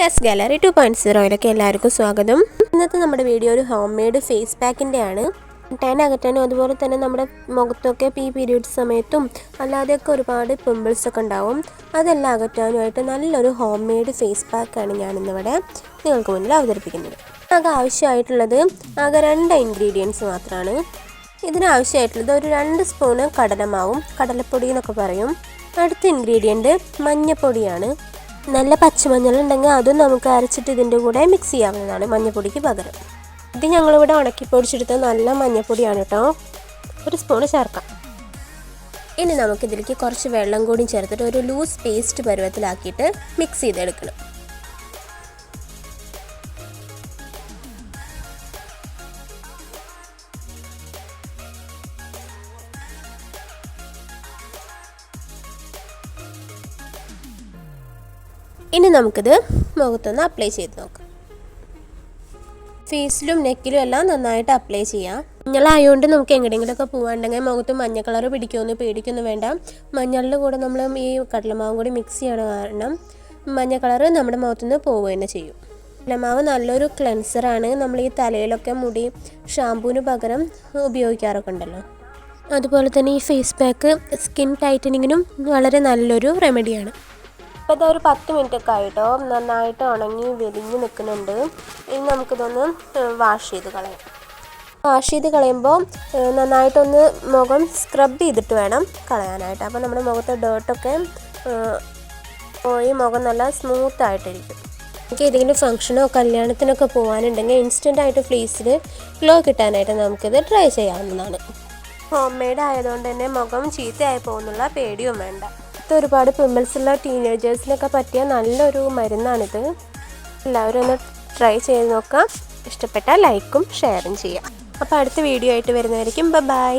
Yes gallery two point സീറോയിലൊക്കെ എല്ലാവർക്കും സ്വാഗതം. ഇന്നത്തെ നമ്മുടെ വീഡിയോ ഒരു ഹോം മെയ്ഡ് ഫേസ് പാക്കിന്റെ ആണ് ടാൻ അകറ്റാനും അതുപോലെ തന്നെ നമ്മുടെ മുഖത്തൊക്കെ പി പീരീഡ് സമയത്തും അല്ലാതെയൊക്കെ ഒരുപാട് പിമ്പിൾസ് ഒക്കെ ഉണ്ടാവും. അതെല്ലാം അകറ്റാനുമായിട്ട് നല്ലൊരു ഹോം മെയ്ഡ് ഫേസ് പാക്കാണ് ഞാനിന്നിവിടെ നിങ്ങൾക്ക് മുന്നിൽ അവതരിപ്പിക്കുന്നത്. ആകെ ആവശ്യമായിട്ടുള്ളത് ആകെ രണ്ട് ഇൻഗ്രീഡിയൻസ് മാത്രമാണ് ഇതിനാവശ്യമായിട്ടുള്ളത് ഒരു രണ്ട് സ്പൂണ് കടലമാവും കടലപ്പൊടി എന്നൊക്കെ പറയും. അടുത്ത ഇൻഗ്രീഡിയന്റ് മഞ്ഞപ്പൊടിയാണ്. നല്ല പച്ചമഞ്ഞൾ ഉണ്ടെങ്കിൽ അതും നമുക്ക് അരച്ചിട്ട് ഇതിന്റെ കൂടെ മിക്സ് ചെയ്യാവുന്നതാണ് മഞ്ഞപ്പൊടിക്ക് പകരം. ഇത് ഞങ്ങളിവിടെ ഉണക്കി പൊടിച്ചെടുത്ത നല്ല മഞ്ഞപ്പൊടിയാണ് കേട്ടോ. ഒരു സ്പൂണ് ചേർക്കാം. ഇനി നമുക്കിതിലേക്ക് കുറച്ച് വെള്ളം കൂടി ചേർത്തിട്ട് ഒരു ലൂസ് പേസ്റ്റ് പരുവത്തിലാക്കിയിട്ട് മിക്സ് ചെയ്തെടുക്കണം. ഇനി നമുക്കിത് മുഖത്തൊന്ന് അപ്ലൈ ചെയ്ത് നോക്കാം. ഫേസിലും നെക്കിലും എല്ലാം നന്നായിട്ട് അപ്ലൈ ചെയ്യാം. മഞ്ഞളായതുകൊണ്ട് നമുക്ക് എങ്ങനെയെങ്കിലുമൊക്കെ പോകാണ്ടെങ്കിൽ മുഖത്ത് മഞ്ഞ കളർ പിടിക്കുമെന്ന് പേടിക്കൊന്നും വേണ്ട. മഞ്ഞളിന്റെ കൂടെ നമ്മൾ ഈ കടലമാവും കൂടി മിക്സ് ചെയ്യണ കാരണം മഞ്ഞ കളർ നമ്മുടെ മുഖത്തു നിന്ന് പോവുക തന്നെ ചെയ്യും. കടലമാവ് നല്ലൊരു ക്ലെൻസറാണ് നമ്മൾ ഈ തലയിലൊക്കെ മുടി ഷാമ്പൂവിന് പകരം ഉപയോഗിക്കാറൊക്കെ ഉണ്ടല്ലോ. അതുപോലെ തന്നെ ഈ ഫേസ് പാക്ക് സ്കിൻ ടൈറ്റനിങ്ങിനും വളരെ നല്ലൊരു റെമഡിയാണ് ഇപ്പോൾ ഒരു പത്ത് മിനിറ്റ് ഒക്കെ ആയിട്ടോ. നന്നായിട്ട് ഉണങ്ങി വെലിഞ്ഞ് നിൽക്കുന്നുണ്ട്. ഇനി നമുക്കിതൊന്ന് വാഷ് ചെയ്ത് കളയാം. വാഷ് ചെയ്ത് കളയുമ്പോൾ നന്നായിട്ടൊന്ന് മുഖം സ്ക്രബ് ചെയ്തിട്ട് വേണം കളയാനായിട്ട്. അപ്പോൾ നമ്മുടെ മുഖത്തെ ഡേർട്ടൊക്കെ പോയി മുഖം നല്ല സ്മൂത്ത് ആയിട്ടിരിക്കും. നമുക്ക് ഏതെങ്കിലും ഫംഗ്ഷനോ കല്യാണത്തിനൊക്കെ പോകാനുണ്ടെങ്കിൽ ഇൻസ്റ്റന്റ് ആയിട്ട് ഫ്ലീസിൽ ഗ്ലോ കിട്ടാനായിട്ട് നമുക്കിത് ട്രൈ ചെയ്യാവുന്നതാണ്. ഹോം മെയ്ഡ് ആയതുകൊണ്ട് തന്നെ മുഖം ചീത്തയായി പോകുന്നുള്ള പേടിയും വേണ്ട. ഇത് ഒരുപാട് പിമ്പിൾസ് ഉള്ള ടീനേജേഴ്സിനൊക്കെ പറ്റിയ നല്ലൊരു മരുന്നാണിത്. എല്ലാവരും ഒന്ന് ട്രൈ ചെയ്ത് നോക്കാം. ഇഷ്ടപ്പെട്ടാൽ ലൈക്കും ഷെയറും ചെയ്യാം. അപ്പോൾ അടുത്ത വീഡിയോ ആയിട്ട് വരുന്നതായിരിക്കും ബൈ